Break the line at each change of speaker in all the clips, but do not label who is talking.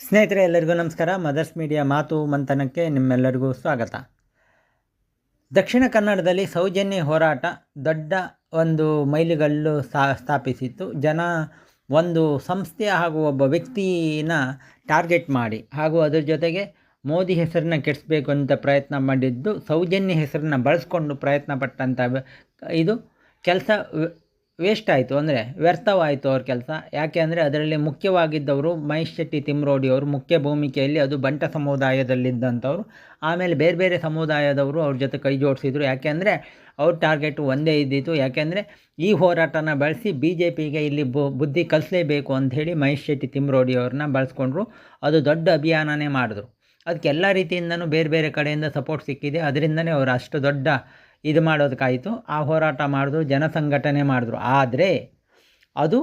ಸ್ನೇಹಿತರೆ, ಎಲ್ಲರಿಗೂ ನಮಸ್ಕಾರ. ಮದರ್ಸ್ ಮೀಡಿಯಾ ಮಾತು ಮಂಥನಕ್ಕೆ ನಿಮ್ಮೆಲ್ಲರಿಗೂ ಸ್ವಾಗತ. ದಕ್ಷಿಣ ಕನ್ನಡದಲ್ಲಿ ಸೌಜನ್ಯ ಹೋರಾಟ ದೊಡ್ಡ ಒಂದು ಮೈಲಿಗಲ್ಲು ಸ್ಥಾ ಸ್ಥಾಪಿಸಿತ್ತು. ಜನ ಒಂದು ಸಂಸ್ಥೆ ಹಾಗೂ ಒಬ್ಬ ವ್ಯಕ್ತಿನ ಟಾರ್ಗೆಟ್ ಮಾಡಿ ಹಾಗೂ ಅದರ ಜೊತೆಗೆ ಮೋದಿ ಹೆಸರನ್ನ ಕೆಡಿಸ್ಬೇಕು ಅಂತ ಪ್ರಯತ್ನ ಮಾಡಿದ್ದು, ಸೌಜನ್ಯ ಹೆಸರನ್ನ ಬಳಸ್ಕೊಂಡು ಪ್ರಯತ್ನ ಪಟ್ಟಂಥ ಇದು ಕೆಲಸ ವೇಸ್ಟ್ ಆಯಿತು, ಅಂದರೆ ವ್ಯರ್ಥವಾಯಿತು ಅವ್ರ ಕೆಲಸ. ಯಾಕೆ ಅಂದರೆ ಅದರಲ್ಲಿ ಮುಖ್ಯವಾಗಿದ್ದವರು ಮಹೇಶ್ ಶೆಟ್ಟಿ ತಿಮ್ರೋಡಿ ಅವರು ಮುಖ್ಯ ಭೂಮಿಕೆಯಲ್ಲಿ ಅದು ಬಂಟ ಸಮುದಾಯದಲ್ಲಿದ್ದಂಥವ್ರು. ಆಮೇಲೆ ಬೇರೆ ಬೇರೆ ಸಮುದಾಯದವರು ಅವ್ರ ಜೊತೆ ಕೈ ಜೋಡಿಸಿದ್ರು. ಯಾಕೆಂದರೆ ಅವ್ರ ಟಾರ್ಗೆಟು ಒಂದೇ ಇದ್ದಿತ್ತು. ಯಾಕೆಂದರೆ ಈ ಹೋರಾಟನ ಬಳಸಿ ಬಿ ಜೆ ಪಿಗೆ ಇಲ್ಲಿ ಬು, ಬುದ್ಧಿ ಕಲಿಸಲೇಬೇಕು ಅಂಥೇಳಿ ಮಹೇಶ್ ಶೆಟ್ಟಿ ತಿಮ್ರೋಡಿ ಅವ್ರನ್ನ ಬಳಸ್ಕೊಂಡ್ರು. ಅದು ದೊಡ್ಡ ಅಭಿಯಾನನೇ ಮಾಡಿದ್ರು. ಅದಕ್ಕೆ ಎಲ್ಲ ರೀತಿಯಿಂದನೂ ಬೇರೆ ಬೇರೆ ಕಡೆಯಿಂದ ಸಪೋರ್ಟ್ ಸಿಕ್ಕಿದೆ. ಅದರಿಂದನೇ ಅವರು ಅಷ್ಟು ದೊಡ್ಡ ಇದು ಮಾಡೋದಕ್ಕಾಯಿತು. ಆ ಹೋರಾಟ ಮಾಡಿದ್ರು, ಜನಸಂಘಟನೆ ಮಾಡಿದ್ರು. ಆದರೆ ಅದು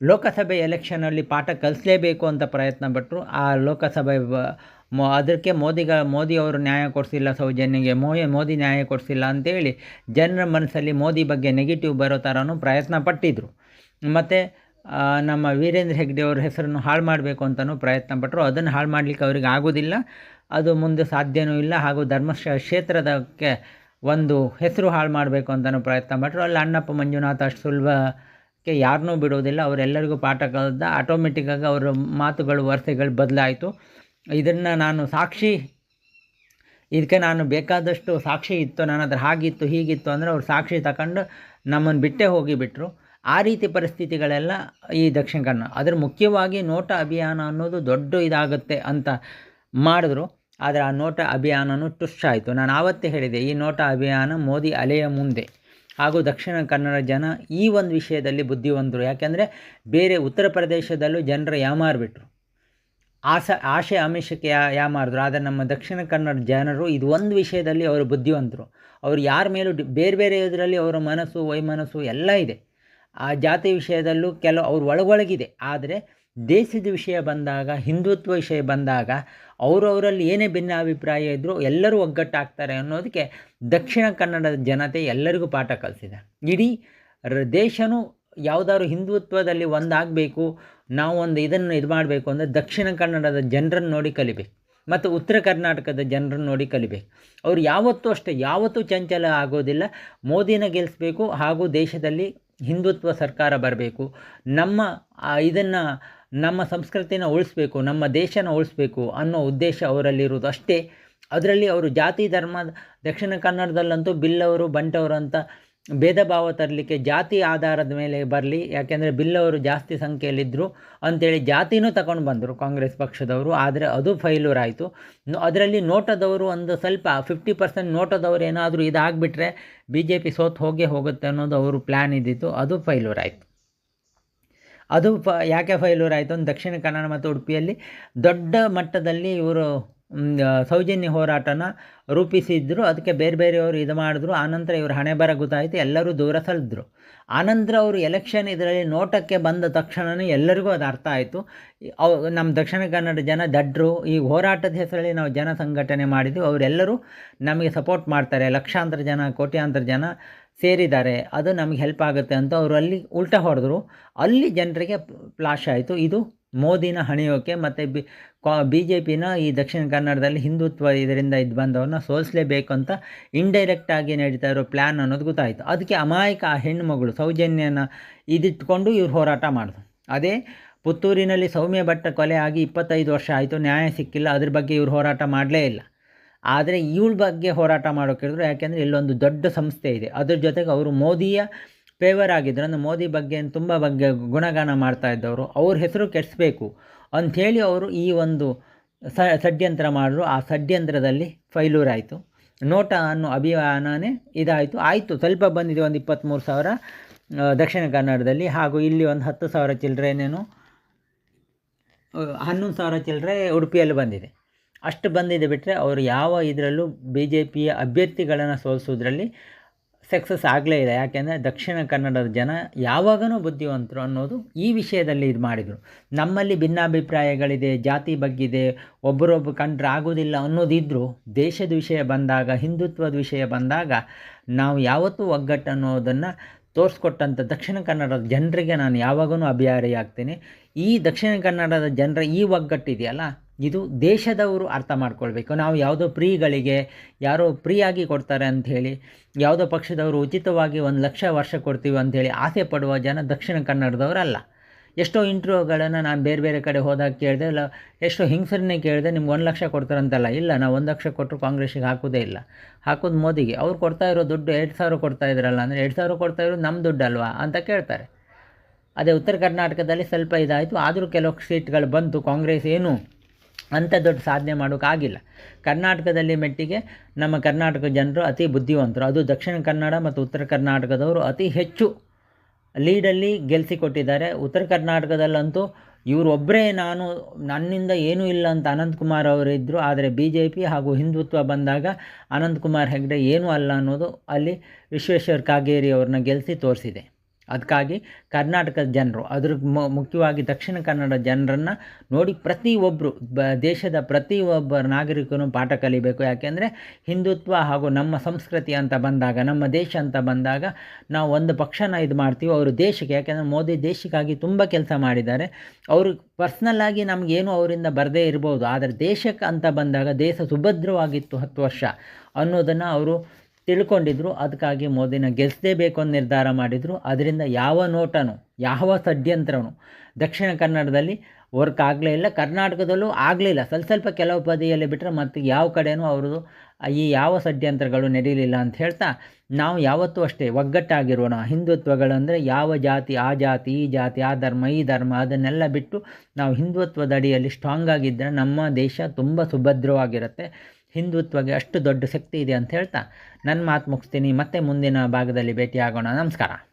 ಲೋಕಸಭೆ ಎಲೆಕ್ಷನಲ್ಲಿ ಪಾಠ ಕಲಿಸಲೇಬೇಕು ಅಂತ ಪ್ರಯತ್ನ ಪಟ್ಟರು ಆ ಲೋಕಸಭೆ ಮೋ, ಅದಕ್ಕೆ ಮೋದಿಗ, ಮೋದಿ ಅವರು ನ್ಯಾಯ ಕೊಡಿಸಿಲ್ಲ ಸೌಜನ್ಯಗೆ. ಮೋ, ಮೋದಿ ನ್ಯಾಯ ಕೊಡಿಸಿಲ್ಲ ಅಂತೇಳಿ ಜನರ ಮನಸ್ಸಲ್ಲಿ ಮೋದಿ ಬಗ್ಗೆ ನೆಗೆಟಿವ್ ಬರೋ ಥರನೂ ಪ್ರಯತ್ನ ಪಟ್ಟಿದ್ದರು ಮತ್ತು ನಮ್ಮ ವೀರೇಂದ್ರ ಹೆಗ್ಡೆ ಅವ್ರ ಹೆಸರನ್ನು ಹಾಳು ಮಾಡಬೇಕು ಅಂತಲೂ ಪ್ರಯತ್ನ ಪಟ್ಟರು ಅದನ್ನು ಹಾಳು ಮಾಡಲಿಕ್ಕೆ ಅವ್ರಿಗೆ ಆಗೋದಿಲ್ಲ. ಅದು ಮುಂದೆ ಸಾಧ್ಯವೂ ಇಲ್ಲ. ಹಾಗೂ ಧರ್ಮ ಕ್ಷೇತ್ರದಕ್ಕೆ ಒಂದು ಹೆಸರು ಹಾಳು ಮಾಡಬೇಕು ಅಂತಲೂ ಪ್ರಯತ್ನ. ಪಟ್ಟರು ಅಲ್ಲಿ ಅಣ್ಣಪ್ಪ ಮಂಜುನಾಥ್ ಅಷ್ಟು ಸುಲಭಕ್ಕೆ ಯಾರನ್ನೂ ಬಿಡೋದಿಲ್ಲ. ಅವರೆಲ್ಲರಿಗೂ ಪಾಠ ಕಲಿದ ಆಟೋಮೆಟಿಕ್ಕಾಗಿ ಅವರ ಮಾತುಗಳು, ವರಸೆಗಳು ಬದಲಾಯಿತು. ಇದನ್ನು ನಾನು ಸಾಕ್ಷಿ, ಇದಕ್ಕೆ ನಾನು ಬೇಕಾದಷ್ಟು ಸಾಕ್ಷಿ ಇತ್ತು. ನನ್ನ ಹತ್ರ ಹಾಗಿತ್ತು, ಹೀಗಿತ್ತು ಅಂದರೆ ಅವ್ರು ಸಾಕ್ಷಿ ತಗೊಂಡು ನಮ್ಮನ್ನು ಬಿಟ್ಟೇ ಹೋಗಿಬಿಟ್ರು. ಆ ರೀತಿ ಪರಿಸ್ಥಿತಿಗಳೆಲ್ಲ ಈ ದಕ್ಷಿಣ ಕನ್ನಡ. ಅದ್ರ ಮುಖ್ಯವಾಗಿ ನೋಟ ಅಭಿಯಾನ ಅನ್ನೋದು ದೊಡ್ಡ ಇದಾಗುತ್ತೆ ಅಂತ ಮಾಡಿದ್ರು. ಆದರೆ ಆ ನೋಟ ಅಭಿಯಾನವೂ ಟುಶ್ ಆಯಿತು ನಾನು ಆವತ್ತೇ ಹೇಳಿದೆ, ಈ ನೋಟ ಅಭಿಯಾನ ಮೋದಿ ಅಲೆಯ ಮುಂದೆ. ಹಾಗೂ ದಕ್ಷಿಣ ಕನ್ನಡ ಜನ ಈ ಒಂದು ವಿಷಯದಲ್ಲಿ ಬುದ್ಧಿವಂತರು. ಯಾಕೆಂದರೆ ಬೇರೆ ಉತ್ತರ ಪ್ರದೇಶದಲ್ಲೂ ಜನರು ಯಾಮಾರ್ಬಿಟ್ರು ಆಸ, ಆಶೆ ಆಮಿಷಕ್ಕೆ ಯಾ, ಯಾಮಾರಿದ್ರು. ಆದರೆ ನಮ್ಮ ದಕ್ಷಿಣ ಕನ್ನಡ ಜನರು ಇದು ಒಂದು ವಿಷಯದಲ್ಲಿ ಅವರು ಬುದ್ಧಿವಂತರು. ಅವರು ಯಾರ ಮೇಲೂ ಬೇರೆ ಬೇರೆ ಇದರಲ್ಲಿ ಅವರ ಮನಸ್ಸು, ವೈಮನಸ್ಸು ಎಲ್ಲ ಇದೆ. ಆ ಜಾತಿ ವಿಷಯದಲ್ಲೂ ಕೆಲವು, ಅವ್ರ ಒಳಗೊಳಗಿದೆ. ಆದರೆ ದೇಶದ ವಿಷಯ ಬಂದಾಗ, ಹಿಂದುತ್ವ ವಿಷಯ ಬಂದಾಗ ಅವರವರಲ್ಲಿ ಏನೇ ಭಿನ್ನಾಭಿಪ್ರಾಯ ಇದ್ದರೂ ಎಲ್ಲರೂ ಒಗ್ಗಟ್ಟಾಗ್ತಾರೆ ಅನ್ನೋದಕ್ಕೆ ದಕ್ಷಿಣ ಕನ್ನಡದ ಜನತೆ ಎಲ್ಲರಿಗೂ ಪಾಠ ಕಲಿಸಿದೆ. ಇಡೀ ರ ದೇಶನೂ ಯಾವುದಾದ್ರು ಹಿಂದುತ್ವದಲ್ಲಿ ಒಂದಾಗಬೇಕು, ನಾವು ಒಂದು ಇದನ್ನು ಇದು ಮಾಡಬೇಕು ಅಂದರೆ ದಕ್ಷಿಣ ಕನ್ನಡದ ಜನರನ್ನು ನೋಡಿ ಕಲಿಬೇಕು, ಮತ್ತು ಉತ್ತರ ಕರ್ನಾಟಕದ ಜನರನ್ನು ನೋಡಿ ಕಲಿಬೇಕು. ಅವ್ರು ಯಾವತ್ತೂ ಅಷ್ಟೇ, ಯಾವತ್ತೂ ಚಂಚಲ ಆಗೋದಿಲ್ಲ. ಮೋದಿನ ಗೆಲ್ಲಿಸ್ಬೇಕು ಹಾಗೂ ದೇಶದಲ್ಲಿ ಹಿಂದುತ್ವ ಸರ್ಕಾರ ಬರಬೇಕು. ನಮ್ಮ ಇದನ್ನು ನಮ್ಮ ಸಂಸ್ಕೃತಿನ ಉಳಿಸ್ಬೇಕು, ನಮ್ಮ ದೇಶನ ಉಳಿಸ್ಬೇಕು ಅನ್ನೋ ಉದ್ದೇಶ ಅವರಲ್ಲಿರೋದು ಅಷ್ಟೇ. ಅದರಲ್ಲಿ ಅವರು ಜಾತಿ, ಧರ್ಮ, ದಕ್ಷಿಣ ಕನ್ನಡದಲ್ಲಂತೂ ಬಿಲ್ಲವರು, ಬಂಟವರು ಅಂತ ಭೇದ ಭಾವ ತರಲಿಕ್ಕೆ ಜಾತಿ ಆಧಾರದ ಮೇಲೆ ಬರಲಿ, ಯಾಕೆಂದರೆ ಬಿಲ್ಲವರು ಜಾಸ್ತಿ ಸಂಖ್ಯೆಯಲ್ಲಿದ್ದರು ಅಂಥೇಳಿ ಜಾತಿನೂ ತಗೊಂಡು ಬಂದರು ಕಾಂಗ್ರೆಸ್ ಪಕ್ಷದವರು, ಆದರೆ ಅದು ಫೈಲೂರ್ ಆಯಿತು. ಅದರಲ್ಲಿ ನೋಟದವರು ಒಂದು ಸ್ವಲ್ಪ ಫಿಫ್ಟಿ ಪರ್ಸೆಂಟ್ ನೋಟದವರು ಏನಾದರೂ ಇದಾಗಿಬಿಟ್ರೆ ಬಿ ಜೆ ಪಿ ಸೋತು ಹೋಗೇ ಹೋಗುತ್ತೆ ಅನ್ನೋದು ಅವರು ಪ್ಲ್ಯಾನ್ ಇದ್ದಿತ್ತು, ಅದು ಫೈಲೂರ್ ಆಯಿತು. ಅದು ಫ, ಯಾಕೆ ಫೈಲೂರ್ ಆಯಿತು ಅಂತ ದಕ್ಷಿಣ ಕನ್ನಡ ಮತ್ತು ಉಡುಪಿಯಲ್ಲಿ ದೊಡ್ಡ ಮಟ್ಟದಲ್ಲಿ ಇವರು ಸೌಜನ್ಯ ಹೋರಾಟನ ರೂಪಿಸಿದ್ರು. ಅದಕ್ಕೆ ಬೇರೆ ಬೇರೆಯವರು ಇದು ಮಾಡಿದ್ರು. ಆನಂತರ ಇವರು ಹಣೆ ಬರ ಗೊತ್ತಾಯಿತು. ಎಲ್ಲರೂ ದೂರ ಸರಿದ್ರು. ಆನಂತರ ಅವರು ಎಲೆಕ್ಷನ್ ಇದರಲ್ಲಿ ನೋಟಕ್ಕೆ ಬಂದ ತಕ್ಷಣವೇ ಎಲ್ಲರಿಗೂ ಅದು ಅರ್ಥ ಆಯಿತು. ಅವು, ನಮ್ಮ ದಕ್ಷಿಣ ಕನ್ನಡ ಜನ ದಡ್ರು. ಈ ಹೋರಾಟದ ಹೆಸರಲ್ಲಿ ನಾವು ಜನ ಸಂಘಟನೆ ಮಾಡಿದ್ವಿ. ಅವರೆಲ್ಲರೂ ನಮಗೆ ಸಪೋರ್ಟ್ ಮಾಡ್ತಾರೆ. ಲಕ್ಷಾಂತರ ಜನ, ಕೋಟ್ಯಾಂತರ ಜನ ಸೇರಿದ್ದಾರೆ, ಅದು ನಮಗೆ ಹೆಲ್ಪ್ ಆಗುತ್ತೆ ಅಂತ ಅವರು ಅಲ್ಲಿ ಉಲ್ಟಾ ಹೊಡೆದ್ರು. ಅಲ್ಲಿ ಜನರಿಗೆ ಫ್ಲಾಶ್ ಆಯಿತು. ಇದು ಮೋದಿನ ಹಣಿಯೋಕೆ ಮತ್ತು ಬಿ, ಕಾ ಬಿ ಜೆ ಪಿನ ಈ ದಕ್ಷಿಣ ಕನ್ನಡದಲ್ಲಿ ಹಿಂದುತ್ವ ಇದರಿಂದ ಇದು ಬಂದವ್ರನ್ನ ಸೋಲಿಸಲೇಬೇಕು ಅಂತ ಇಂಡೈರೆಕ್ಟಾಗಿ ನಡೀತಾ ಇರೋ ಪ್ಲ್ಯಾನ್ ಅನ್ನೋದು ಗೊತ್ತಾಯಿತು. ಅದಕ್ಕೆ ಅಮಾಯಕ ಆ ಹೆಣ್ಣುಮಗಳು ಸೌಜನ್ಯನ ಇದಿಟ್ಕೊಂಡು ಇವ್ರು ಹೋರಾಟ ಮಾಡಿದ್ರು ಅದೇ ಪುತ್ತೂರಿನಲ್ಲಿ ಸೌಮ್ಯ ಭಟ್ಟ ಕೊಲೆ ಆಗಿ ಇಪ್ಪತ್ತೈದು ವರ್ಷ ಆಯಿತು. ನ್ಯಾಯ ಸಿಕ್ಕಿಲ್ಲ. ಅದ್ರ ಬಗ್ಗೆ ಇವ್ರು ಹೋರಾಟ ಮಾಡಲೇ ಇಲ್ಲ. ಆದರೆ ಇವಳ ಬಗ್ಗೆ ಹೋರಾಟ ಮಾಡೋಕ್ಕಿದ್ರು ಯಾಕೆಂದರೆ ಇಲ್ಲೊಂದು ದೊಡ್ಡ ಸಂಸ್ಥೆ ಇದೆ. ಅದ್ರ ಜೊತೆಗೆ ಅವರು ಮೋದಿಯ ಫೇವರ್ ಆಗಿದ್ರು. ಅಂದರೆ ಮೋದಿ ಬಗ್ಗೆ ತುಂಬ ಬಗ್ಗೆ ಗುಣಗಾನ ಮಾಡ್ತಾ ಇದ್ದವರು. ಅವ್ರ ಹೆಸರು ಕೆಡಿಸ್ಬೇಕು ಅಂಥೇಳಿ ಅವರು ಈ ಒಂದು ಸ ಷಡ್ಯಂತ್ರ ಮಾಡಿದ್ರು. ಆ ಷಡ್ಯಂತ್ರದಲ್ಲಿ ಫೈಲೂರ್ ಆಯಿತು. ನೋಟ ಅನ್ನೋ ಅಭಿಯಾನವೇ ಇದಾಯಿತು. ಆಯಿತು. ಸ್ವಲ್ಪ ಬಂದಿದೆ ಒಂದು ಇಪ್ಪತ್ತ್ಮೂರು ಸಾವಿರ ದಕ್ಷಿಣ ಕನ್ನಡದಲ್ಲಿ. ಹಾಗೂ ಇಲ್ಲಿ ಒಂದು ಹತ್ತು ಸಾವಿರ ಚಿಲ್ಲರೆನೇನು ಹನ್ನೊಂದು ಸಾವಿರ ಚಿಲ್ಲರೆ ಉಡುಪಿಯಲ್ಲಿ ಬಂದಿದೆ. ಅಷ್ಟು ಬಂದಿದೆ ಬಿಟ್ಟರೆ ಅವರು ಯಾವ ಇದರಲ್ಲೂ ಬಿ ಜೆ ಪಿಯ ಅಭ್ಯರ್ಥಿಗಳನ್ನು ಸೋಲಿಸೋದ್ರಲ್ಲಿ ಸಕ್ಸಸ್ ಆಗಲೇ ಇಲ್ಲ. ಯಾಕೆಂದರೆ ದಕ್ಷಿಣ ಕನ್ನಡದ ಜನ ಯಾವಾಗಲೂ ಬುದ್ಧಿವಂತರು ಅನ್ನೋದು ಈ ವಿಷಯದಲ್ಲಿ ಇದು ಮಾಡಿದರು. ನಮ್ಮಲ್ಲಿ ಭಿನ್ನಾಭಿಪ್ರಾಯಗಳಿದೆ, ಜಾತಿ ಬಗ್ಗಿದೆ ಒಬ್ಬರೊಬ್ಬರು ಕಂಡ್ರೆ ಆಗೋದಿಲ್ಲ ಅನ್ನೋದಿದ್ದರೂ ದೇಶದ ವಿಷಯ ಬಂದಾಗ, ಹಿಂದುತ್ವದ ವಿಷಯ ಬಂದಾಗ ನಾವು ಯಾವತ್ತೂ ಒಗ್ಗಟ್ಟು ಅನ್ನೋದನ್ನು ತೋರಿಸ್ಕೊಟ್ಟಂಥ ದಕ್ಷಿಣ ಕನ್ನಡದ ಜನರಿಗೆ ನಾನು ಯಾವಾಗೂ ಆಗ್ತೇನೆ ಈ ದಕ್ಷಿಣ ಕನ್ನಡದ ಜನರ ಈ ಒಗ್ಗಟ್ಟಿದೆಯಲ್ಲ ಇದು ದೇಶದವರು ಅರ್ಥ ಮಾಡ್ಕೊಳ್ಬೇಕು. ನಾವು ಯಾವುದೋ ಪ್ರೀಗಳಿಗೆ ಯಾರೋ ಪ್ರೀಯಾಗಿ ಕೊಡ್ತಾರೆ ಅಂಥೇಳಿ, ಯಾವುದೋ ಪಕ್ಷದವರು ಉಚಿತವಾಗಿ ಒಂದು ಲಕ್ಷ ವರ್ಷ ಕೊಡ್ತೀವಿ ಅಂಥೇಳಿ ಆಸೆ ಪಡುವ ಜನ ದಕ್ಷಿಣ ಕನ್ನಡದವರಲ್ಲ. ಎಷ್ಟೋ ಇಂಟ್ರ್ಯೂಗಳನ್ನು ನಾನು ಬೇರೆ ಬೇರೆ ಕಡೆ ಹೋದಾಗ ಕೇಳಿದೆ, ಇಲ್ಲ, ಎಷ್ಟೋ ಹಿಂಸರನ್ನೇ ಕೇಳಿದೆ, ನಿಮ್ಗೆ ಒಂದು ಲಕ್ಷ ಕೊಡ್ತಾರಂತಲ್ಲ. ಇಲ್ಲ, ನಾವು ಒಂದು ಲಕ್ಷ ಕೊಟ್ಟರು ಕಾಂಗ್ರೆಸ್ಸಿಗೆ ಹಾಕೋದೇ ಇಲ್ಲ. ಹಾಕೋದು ಮೋದಿಗೆ. ಅವ್ರು ಕೊಡ್ತಾ ಇರೋ ದುಡ್ಡು ಎರಡು ಸಾವಿರ ಕೊಡ್ತಾ ಇದ್ರಲ್ಲ, ಅಂದರೆ ಎರಡು ಸಾವಿರ ಕೊಡ್ತಾ ಇರೋದು ನಮ್ಮ ದುಡ್ಡು ಅಲ್ವಾ ಅಂತ ಕೇಳ್ತಾರೆ. ಅದೇ ಉತ್ತರ ಕರ್ನಾಟಕದಲ್ಲಿ ಸ್ವಲ್ಪ ಇದಾಯಿತು, ಆದರೂ ಕೆಲವು ಸೀಟ್ಗಳು ಬಂತು, ಕಾಂಗ್ರೆಸ್ ಏನು ಅಂಥ ದೊಡ್ಡ ಸಾಧನೆ ಮಾಡೋಕ್ಕಾಗಿಲ್ಲ ಕರ್ನಾಟಕದಲ್ಲಿ ಮೆಟ್ಟಿಗೆ ನಮ್ಮ ಕರ್ನಾಟಕ ಜನರು ಅತಿ ಬುದ್ಧಿವಂತರು. ಅದು ದಕ್ಷಿಣ ಕನ್ನಡ ಮತ್ತು ಉತ್ತರ ಕರ್ನಾಟಕದವರು ಅತಿ ಹೆಚ್ಚು ಲೀಡಲ್ಲಿ ಗೆಲ್ಲಿಸಿಕೊಟ್ಟಿದ್ದಾರೆ ಉತ್ತರ ಕರ್ನಾಟಕದಲ್ಲಂತೂ ಇವರೊಬ್ಬರೇ ನಾನು, ನನ್ನಿಂದ ಏನೂ ಇಲ್ಲ ಅಂತ ಅನಂತಕುಮಾರ್ ಅವರಿದ್ದರು ಆದರೆ ಬಿ ಜೆ ಪಿ ಹಾಗೂ ಹಿಂದುತ್ವ ಬಂದಾಗ ಅನಂತಕುಮಾರ್ ಹೆಗ್ಡೆ ಏನೂ ಅಲ್ಲ ಅನ್ನೋದು ಅಲ್ಲಿ ವಿಶ್ವೇಶ್ವರ ಕಾಗೇರಿ ಅವ್ರನ್ನ ಗೆಲ್ಲಿಸಿ ತೋರಿಸಿದೆ. ಅದಕ್ಕಾಗಿ ಕರ್ನಾಟಕದ ಜನರು, ಅದ್ರ ಮುಖ್ಯವಾಗಿ ದಕ್ಷಿಣ ಕನ್ನಡ ಜನರನ್ನು ನೋಡಿ ಪ್ರತಿಯೊಬ್ಬರು ಬ, ದೇಶದ ಪ್ರತಿಯೊಬ್ಬ ನಾಗರಿಕನು ಪಾಠ ಕಲಿಬೇಕು. ಯಾಕೆಂದರೆ ಹಿಂದುತ್ವ ಹಾಗೂ ನಮ್ಮ ಸಂಸ್ಕೃತಿ ಅಂತ ಬಂದಾಗ, ನಮ್ಮ ದೇಶ ಅಂತ ಬಂದಾಗ ನಾವು ಒಂದು ಪಕ್ಷನ ಇದು ಮಾಡ್ತೀವಿ, ಅವರು ದೇಶಕ್ಕೆ. ಯಾಕೆಂದರೆ ಮೋದಿ ದೇಶಕ್ಕಾಗಿ ತುಂಬ ಕೆಲಸ ಮಾಡಿದ್ದಾರೆ. ಅವರು ಪರ್ಸ್ನಲ್ಲಾಗಿ ನಮಗೇನು ಅವರಿಂದ ಬರದೇ ಇರ್ಬೋದು, ಆದರೆ ದೇಶಕ್ಕೆ ಅಂತ ಬಂದಾಗ ದೇಶ ಸುಭದ್ರವಾಗಿತ್ತು ಹತ್ತು ವರ್ಷ ಅನ್ನೋದನ್ನು ಅವರು ತಿಳ್ಕೊಂಡಿದ್ರು. ಅದಕ್ಕಾಗಿ ಮೋದಿನ ಗೆಲ್ಲಿಸಲೇಬೇಕು ಅಂತ ನಿರ್ಧಾರ ಮಾಡಿದರು. ಅದರಿಂದ ಯಾವ ನೋಟನು, ಯಾವ ಷಡ್ಯಂತ್ರನು ದಕ್ಷಿಣ ಕನ್ನಡದಲ್ಲಿ ವರ್ಕ್ ಆಗಲೇ ಇಲ್ಲ. ಕರ್ನಾಟಕದಲ್ಲೂ ಆಗಲಿಲ್ಲ ಸ್ವಲ್ಪ ಸ್ವಲ್ಪ ಕೆಲವು ಪದಿಯಲ್ಲಿ ಬಿಟ್ಟರೆ ಮತ್ತು ಯಾವ ಕಡೆಯೂ ಅವ್ರದ್ದು ಈ ಯಾವ ಷಡ್ಯಂತ್ರಗಳು ನಡೀಲಿಲ್ಲ ಅಂತ ಹೇಳ್ತಾ ನಾವು ಯಾವತ್ತೂ ಅಷ್ಟೇ ಒಗ್ಗಟ್ಟಾಗಿರೋಣ. ಹಿಂದುತ್ವಗಳಂದರೆ ಯಾವ ಜಾತಿ, ಆ ಜಾತಿ, ಈ ಜಾತಿ, ಆ ಧರ್ಮ, ಈ ಧರ್ಮ ಅದನ್ನೆಲ್ಲ ಬಿಟ್ಟು ನಾವು ಹಿಂದುತ್ವದ ಅಡಿಯಲ್ಲಿ ಸ್ಟ್ರಾಂಗ್ ಆಗಿದ್ದರೆ ನಮ್ಮ ದೇಶ ತುಂಬ ಸುಭದ್ರವಾಗಿರುತ್ತೆ. ಹಿಂದುತ್ವಗೆ ಅಷ್ಟು ದೊಡ್ಡ ಶಕ್ತಿ ಇದೆ ಅಂತ ಹೇಳ್ತಾ ನನ್ನ ಮಾತು ಮುಗಿಸ್ತೀನಿ. ಮತ್ತೆ ಮುಂದಿನ ಭಾಗದಲ್ಲಿ ಭೇಟಿಯಾಗೋಣ. ನಮಸ್ಕಾರ.